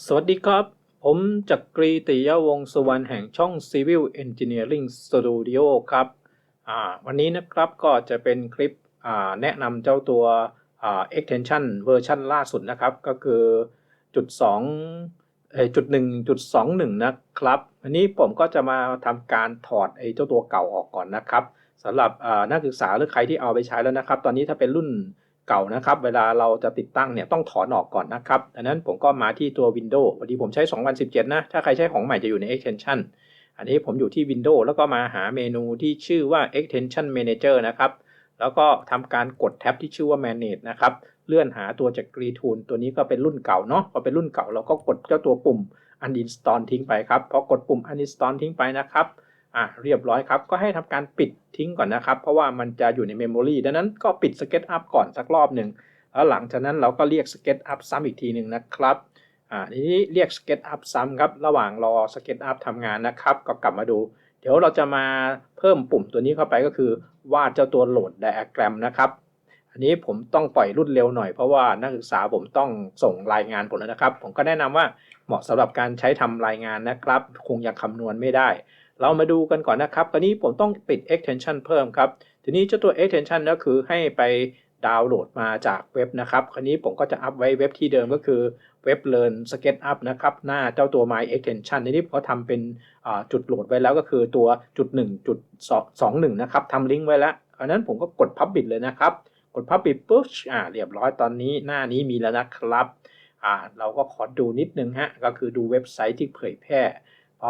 สวัสดีครับ ผมจักรีติยวงสุวรรณแห่งช่อง Civil Engineering Studio ครับ วันนี้นะครับก็จะเป็นคลิปแนะนำเจ้าตัว extension เวอร์ชันล่าสุดนะครับ ก็คือจุด2เอ่อจุด1จุด21 นะครับ วันนี้ผมก็จะมาทำการถอดไอ้เจ้าตัวเก่าออกก่อนนะครับสำหรับนักศึกษาหรือใครที่เอาไปใช้แล้วนะครับ ตอนนี้ถ้าเป็นรุ่น เก่านะครับ เวลาเราจะติดตั้งเนี่ยต้องถอนออกก่อนนะครับดังนั้นผมก็มาที่ตัว Windows วันนี้ผมใช้ 2017 นะ ถ้าใครใช้ของใหม่จะอยู่ใน Extension อันนี้ผมอยู่ที่ Windows แล้วก็มาหาเมนูที่ชื่อว่า Extension Manager นะครับ แล้วก็ทำการกดแท็บที่ชื่อว่า Manage นะครับ เลื่อนหาตัวจาก g r e e Tool ตัวนี้ก็เป็นรุ่นเก่าเนาะ พอเป็นรุ่นเก่าเราก็กดเจ้าตัวปุ่ม Uninstall ทิ้งไปครับ พอกดปุ่ม Uninstall ทิ้งไปนะครับ อะเรียบร้อยครับ ก็ให้ทำการปิดทิ้งก่อนนะครับ เพราะว่ามันจะอยู่ในเมมโมรีดังนั้นก็ปิด SketchUp ก่อนสักรอบหนึ่งแล้วหลังจากนั้นเราก็เรียก SketchUp ซ้ำอีกทีหนึ่งนะครับอ่าทีนี้เรียก SketchUp ซ้ำครับ ระหว่างรอ SketchUp ทำงานนะครับ ก็กลับมาดู เดี๋ยวเราจะมาเพิ่มปุ่มตัวนี้เข้าไปก็คือ วาดเจ้าตัวโหลดไดอะแกรมนะครับ อันนี้ผมต้องปล่อยรุ่นเร็วหน่อยเพราะว่านักศึกษาผมต้องส่งรายงานผมแล้วนะครับ ผมก็แนะนำว่าเหมาะสำหรับการใช้ทำรายงานนะครับ คงยังคำนวณไม่ได้ เรามาดูกันก่อนนะครับตอนนี้ผมต้องปิด extension เพิ่มครับ ทีนี้เจ้าตัว extension ก็คือให้ไปดาวน์โหลดมาจากเว็บนะครับคราวนี้ผมก็จะอัพไว้เว็บที่เดิมก็คือเว็บ Learn SketchUp นะครับ หน้าเจ้าตัว My Extension ในนี้ผมก็ทำเป็นจุดโหลดไว้แล้วก็คือตัวจุด1จุด21นะครับทำลิงก์ไว้แล้วอันนั้นผมก็กด Publish เลยนะครับ กด Publish ปุ๊บอ่าเรียบร้อยตอนนี้หน้านี้มีแล้วนะครับอ่าเราก็ขอดูนิดนึงฮะ ก็คือดูเว็บไซต์ที่เผยแพร่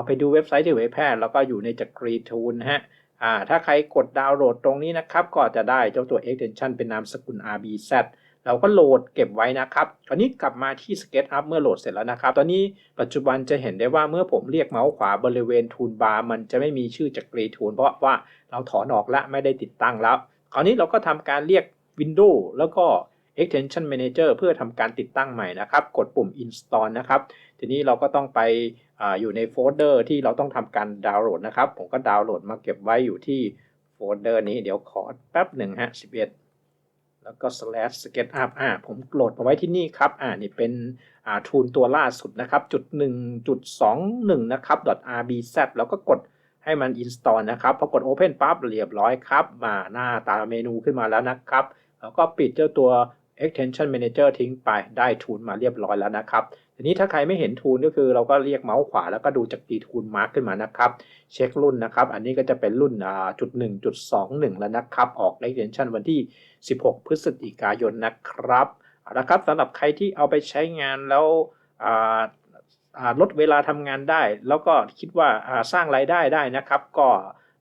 ไปดูเว็บไซต์ที่เผยแพร่แล้วก็อยู่ในจักรีทูลนะฮะอ่าถ้าใครกดดาวน์โหลดตรงนี้นะครับ ก็จะได้เจ้าตัว extension เป็นนามสกุล rbz เราก็โหลดเก็บไว้นะครับคราวนี้กลับมาที่ SketchUp เมื่อโหลดเสร็จแล้วนะครับ ตอนนี้ปัจจุบันจะเห็นได้ว่าเมื่อผมเรียกเมาส์ขวาบริเวณทูลบาร์มันจะไม่มีชื่อจักรีทูลเพราะว่าเราถอนออกและไม่ได้ติดตั้งแล้ว คราวนี้เราก็ทำการเรียก Windows แล้วก็ Extension Manager เพื่อทำการติดตั้งใหม่นะครับ กดปุ่ม Install นะครับ ทีนี้เราก็ต้องไปออยู่ในโฟลเดอร์ที่เราต้องทำการดาวน์โหลดนะครับ ผมก็ดาวน์โหลดมาเก็บไว้อยู่ที่โฟลเดอร์นี้เดี๋ยวขอแป๊บหนึ่งฮะ11 แล้วก็ slash sketchup อ่าผมโหลดมาไว้ที่นี่ครับ อ่านี่เป็นอ่าทูลตัวล่าสุดนะครับจุด1จุด21 นะครับ .rbz แล้วก็กดให้มัน install นะครับพอกด open ปั๊บเรียบร้อยครับ มาหน้าตาเมนูขึ้นมาแล้วนะครับ แล้วก็ปิดเจ้าตัว extension manager ทิ้งไปได้ทูลมาเรียบร้อยแล้วนะครับทีนี้ถ้าใครไม่เห็นทูลก็คือเราก็เรียกเมาส์ขวาแล้วก็ดูจากตีทูลมาร์กขึ้นมานะครับ เช็ครุ่นนะครับ อันนี้ก็จะเป็นรุ่นอ่าจุดหนึ่งจุดสองหนึ่งแล้วนะครับ ออก extension วันที่ 16 พฤศจิกายนนะครับเอาละครับสำหรับใครที่เอาไปใช้งานแล้วอ่าลดเวลาทำงานได้ แล้วก็คิดว่าอ่าสร้างรายได้ได้นะครับ ก็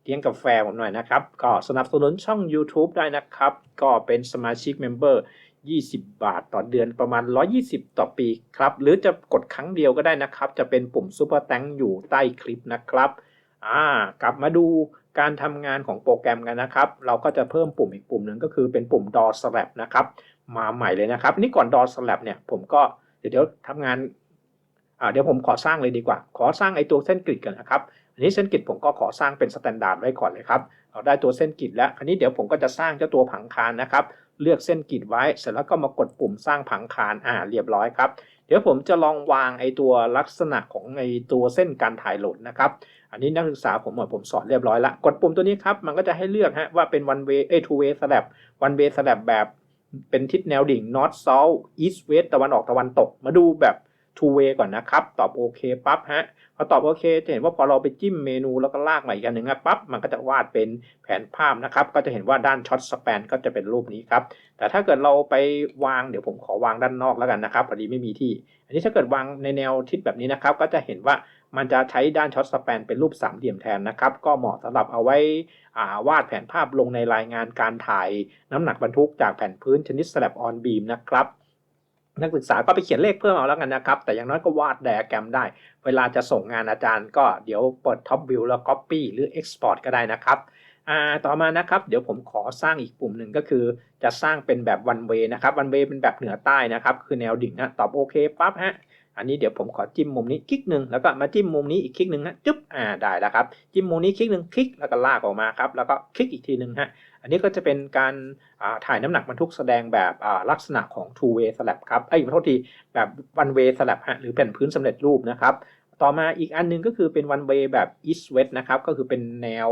เลี้ยงกาแฟผมหน่อยนะครับ ก็สนับสนุนช่อง YouTube ได้นะครับ ก็เป็นสมาชิกเมมเบอร์ 20 บาทต่อเดือนประมาณ 120 ต่อปีครับ หรือจะกดครั้งเดียวก็ได้นะครับ จะเป็นปุ่ม Super Thank อยู่ใต้คลิปนะครับอ่ากลับมาดูการทำงานของโปรแกรมกันนะครับ เราก็จะเพิ่มปุ่มอีกปุ่มหนึ่งก็คือเป็นปุ่ม Door Slab นะครับ มาใหม่เลยนะครับนี่ก่อน Door Slab เนี่ยผมก็เดี๋ยวเดี๋ยวทำงานอ่าเดี๋ยวผมขอสร้างเลยดีกว่า ขอสร้างไอ้ตัวเส้นกริดกันนะครับอันนี้เส้นกริดผมก็ขอสร้างเป็นสแตนดาร์ดไว้ก่อนเลยครับเราได้ตัวเส้นกริดแล้ว อันนี้เดี๋ยวผมก็จะสร้างเจ้าตัวผังคานนะครับ เลือกเส้นกรีดไว้ เสร็จแล้วก็มากดปุ่มสร้างผังคานอ่าเรียบร้อยครับ เดี๋ยวผมจะลองวางไอตัวลักษณะของไอตัวเส้นการถ่ายโหลดนะครับ อันนี้นักศึกษาผมบอผมสอนเรียบร้อยละ กดปุ่มตัวนี้ครับ มันก็จะให้เลือกฮะว่าเป็น one way เอ้ two way slab one way slab แบบเป็นทิศแนวดิ่ง north south east west ตะวันออกตะวันตก มาดูแบบ two way ก่อนนะครับ ตอบโอเคปั๊บฮะพอตอบโอเคจะเห็นว่าพอเราไปจิ้มเมนูแล้วก็ลากมาอีกอันหนึ่งนะปั๊บมันก็จะวาดเป็นแผนภาพนะครับ ก็จะเห็นว่าด้านช็อตสแปนก็จะเป็นรูปนี้ครับ แต่ถ้าเกิดเราไปวางเดี๋ยวผมขอวางด้านนอกแล้วกันนะครับพอดีไม่มีที่ อันนี้ถ้าเกิดวางในแนวทิศแบบนี้นะครับ ก็จะเห็นว่ามันจะใช้ด้านช็อตสแปนเป็นรูปสามเหลี่ยมแทนนะครับ ก็เหมาะสำหรับเอาไว้อาวาดแผนภาพลงในรายงานการถ่ายน้ำหนักบรรทุกจากแผ่นพื้นชนิด slab on beam นะครับ นักศึกษาก็ไปเขียนเลขเพิ่มเอาแล้วกันนะครับ แต่อย่างน้อยก็วาดไดอะแกรมได้ เวลาจะส่งงานอาจารย์ก็เดี๋ยวเปิด Top View แล้ว Copy หรือ Export ก็ได้นะครับต่อมานะครับเดี๋ยวผมขอสร้างอีกปุ่มหนึ่งก็คือ จะสร้างเป็นแบบ one way นะครับ one way เป็นแบบเหนือใต้นะครับ คือแนวดิ่งนะตอบโอเคปั๊บฮะอันนี้เดี๋ยวผมขอจิ้มมุมนี้คลิกหนึ่งแล้วก็มาจิ้มมุมนี้อีกคลิกหนึ่งฮะจึ๊บอ่าได้แล้วครับจิ้มมุมนี้คลิกหนึ่งคลิกแล้วก็ลากออกมาครับแล้วก็คลิกอีกทีหนึ่งฮะ อันนี้ก็จะเป็นการถ่ายน้ำหนักบรรทุกแสดงแบบลักษณะของ two way slab ครับเอ้ยขอโทษทีแบบ one way slab ฮะหรือแผ่นพื้นสำเร็จรูปนะครับ ต่อมาอีกอันหนึงก็คือเป็น one way แบบ east west นะครับ ก็คือเป็นแนว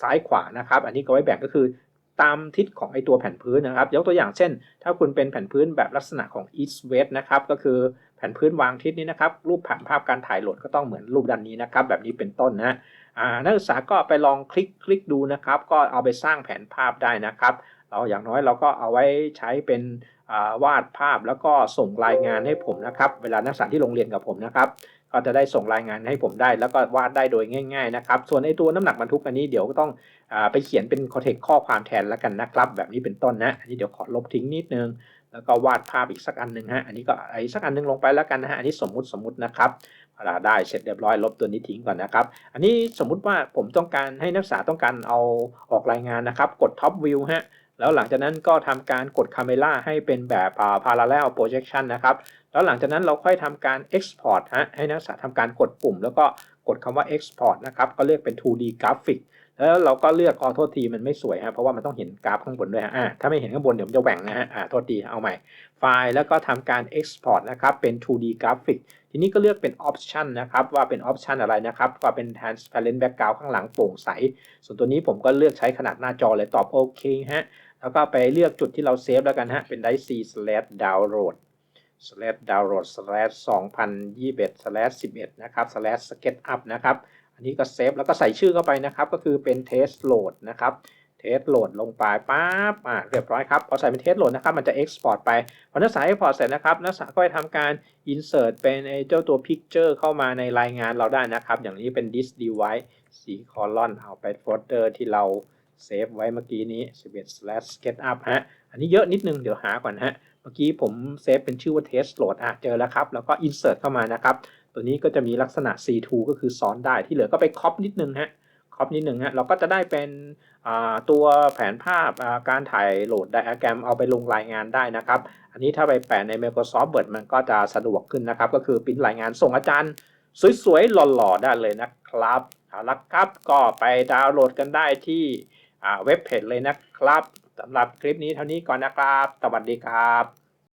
ซ้ายขวานะครับ อันนี้ก็ไว้แบ่งก็คือตามทิศของไอตัวแผ่นพื้นนะครับ ยกตัวอย่างเช่น ถ้าคุณเป็นแผ่นพื้นแบบลักษณะของ east west นะครับ ก็คือแผ่นพื้นวางทิศนี้นะครับ รูปผังภาพการถ่ายโหลดก็ต้องเหมือนรูปด้านนี้นะครับ แบบนี้เป็นต้นนะ นักศึกษาก็ไปลองคลิกคลิกดูนะครับ ก็เอาไปสร้างแผนภาพได้นะครับ เราอย่างน้อยเราก็เอาไว้ใช้เป็นวาดภาพแล้วก็ส่งรายงานให้ผมนะครับ เวลานักศึกษาที่โรงเรียนกับผมนะครับก็จะได้ส่งรายงานให้ผมได้ แล้วก็วาดได้โดยง่าย ๆ นะครับ ส่วนไอ้ตัวน้ำหนักบรรทุกอันนี้เดี๋ยวก็ต้องอไปเขียนเป็นคอเทคข้อความแทนแล้วกันนะครับ แบบนี้เป็นต้นนะอันนี้เดี๋ยวขอลบทิ้งนิดนึงแล้วก็วาดภาพอีกสักอันหนึ่งฮะอันนี้ก็ไอ้สักอันหนึงลงไปแล้วกันนะฮะอันนี้สมมุติสมมุตินะครับ ได้เสร็จเรียบร้อยลบตัวนี้ทิ้งก่อนนะครับ อันนี้สมมุติว่าผมต้องการให้นักศึกษาต้องการเอาออกรายงานนะครับ กด top view ฮะแล้วหลังจากนั้นก็ทำการกด camera ให้เป็นแบบอ่า parallel projection นะครับ แล้วหลังจากนั้นเราค่อยทำการ export ฮะให้นักศึกษาทำการกดปุ่ม แล้วก็ กดคำว่า export นะครับก็เลือกเป็น 2D graphic แล้วเราก็เลือกออโทษทีมันไม่สวยฮะเพราะว่ามันต้องเห็นกราฟข้างบนด้วยฮะอ่าถ้าไม่เห็นข้างบนเดี๋ยวมันจะแหว่งนะฮะอ่าโทษทีเอาใหม่ ไฟล์แล้วก็ทำการ export นะครับเป็น 2D graphic ทีนี้ก็เลือกเป็น option นะครับว่าเป็น option อะไรนะครับก็เป็น transparent background ข้างหลังโปร่งใส ส่วนตัวนี้ผมก็เลือกใช้ขนาดหน้าจอเลยตอบโอเคฮะแล้วก็ไปเลือกจุดที่เราเซฟแล้วกันฮะเป็น drive c slash download slash download slash 2021 slash 11นะครับ slash sketchup นะครับ อันนี้ก็เซฟแล้วก็ใส่ชื่อเข้าไปนะครับ ก็คือเป็น test load นะครับ test load ลงไปปั๊บอ่าเรียบร้อยครับ พอใส่เป็น test load นะครับ มันจะ export ไป พอนักศึกษา export เสร็จนะครับ นักศึกษาก็ไปทำการ insert เป็นเจ้าตัว picture เข้ามาในรายงานเราได้นะครับ อย่างนี้เป็น this device สีคอลอนเอาไปโฟลเดอร์ที่เราเซฟไว้เมื่อกี้นี้11 slash sketchup ฮะ อันนี้เยอะนิดนึง เดี๋ยวหาก่อนฮะ มื่อกี้ผมเซฟเป็นชื่อว่า test load อะเจอแล้วครับ แล้วก็ insert เข้ามานะครับ ตัวนี้ก็จะมีลักษณะ C2 ก็คือซ้อนได้ที่เหลือก็ไปคอปนิดนึงฮะคอปนิดนึงฮะเราก็จะได้เป็นตัวแผนภาพการถ่ายโหลดไดอะแกรมเอาไปลงรายงานได้นะครับ อันนี้ถ้าไปแปะใน Microsoft Word มันก็จะสะดวกขึ้นนะครับ ก็คือปริ้นรายงานส่งอาจารย์ สวยๆ หล่อๆ ได้เลยนะครับเอาละครับก็ไปดาวน์โหลดกันได้ที่เว็บเพจเลยนะครับ สำหรับคลิปนี้เท่านี้ก่อนนะครับ สวัสดีครับ